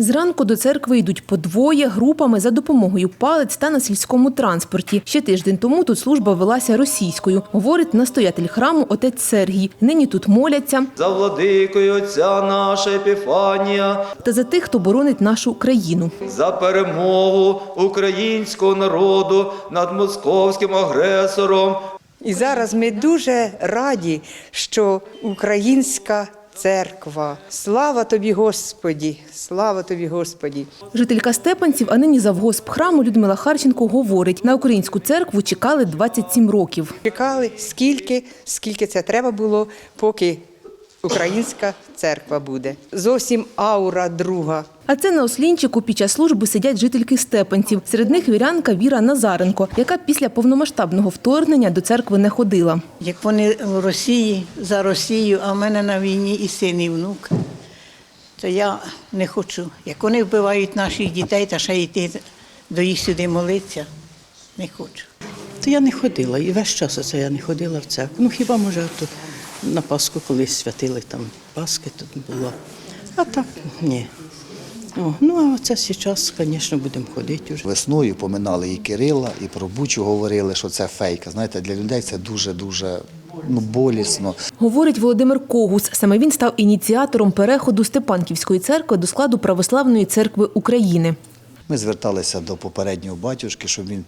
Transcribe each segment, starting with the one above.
Зранку до церкви йдуть по двоє групами за допомогою палець та на сільському транспорті. Ще тиждень тому тут служба велася російською, говорить настоятель храму отець Сергій. Нині тут моляться За владикою Отця наша Епіфанія, та за тих, хто боронить нашу країну. за перемогу українського народу над московським агресором. І зараз ми дуже раді, що українська церква. Слава тобі, Господі! Слава тобі, Господі! Жителька Степанців, а нині завгосп храму Людмила Харченко говорить: на українську церкву чекали 27 років. Чекали скільки, скільки це треба було, поки українська церква буде. Зовсім аура друга. А це на Ослінчику під час служби сидять жительки Степанців. Серед них вірянка Віра Назаренко, яка після повномасштабного вторгнення до церкви не ходила. Як вони в Росії за Росію, а в мене на війні і син, і внук, то я не хочу. Як вони вбивають наших дітей, та ще йти до їх сюди молитися, не хочу. То я не ходила, і весь час оце я не ходила в церкву. Ну хіба може то на Пасху колись святили там Пасхи тут було. А так ні. О, ну а оце зараз, звісно, будемо ходити вже. Весною поминали і Кирила, і про Бучу говорили, що це фейка. Знаєте, для людей це дуже-дуже ну, болісно. Говорить Володимир Когус. Саме він став ініціатором переходу Степанківської церкви до складу Православної церкви України. Ми зверталися до попереднього батюшки, щоб він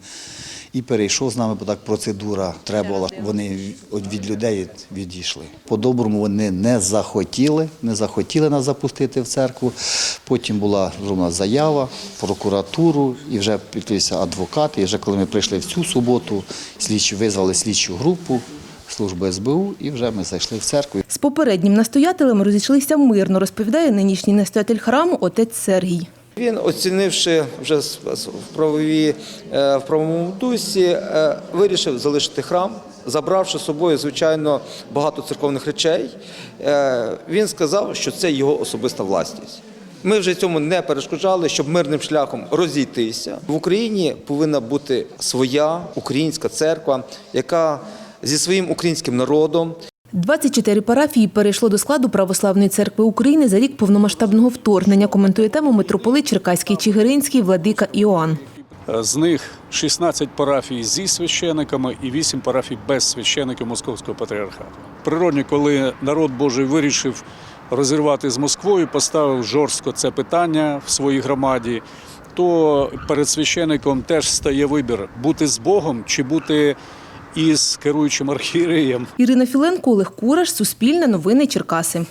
і перейшов з нами, бо так процедура требувала. Вони від- від людей відійшли. По-доброму вони не захотіли, не захотіли нас запустити в церкву. Потім була зроблена заява прокуратуру, і вже підключився адвокат. І вже коли ми прийшли в цю суботу, слідчі визвали слідчу групу служби СБУ, і вже ми зайшли в церкву. З попереднім настоятелем розійшлися мирно, розповідає нинішній настоятель храму отець Сергій. Він, оцінивши вже в правовій е, в правовому дусі, е, вирішив залишити храм, забравши з собою, звичайно, багато церковних речей. Е, Він сказав, що це його особиста власність. Ми вже цьому не перешкоджали, щоб мирним шляхом розійтися. В Україні повинна бути своя українська церква, яка зі своїм українським народом, 24 парафії перейшло до складу Православної церкви України за рік повномасштабного вторгнення. Коментує тему митрополит Черкаський Чигиринський владика Іоанн. З них 16 парафій зі священиками і 8 парафій без священиків Московського патріархату. Природні, коли народ Божий вирішив розірвати з Москвою, поставив жорстко це питання в своїй громаді, то перед священиком теж стає вибір бути з Богом чи бути із керуючим архієреєм. Ірина Філенко, Олег Кураш, Суспільне новини Черкаси.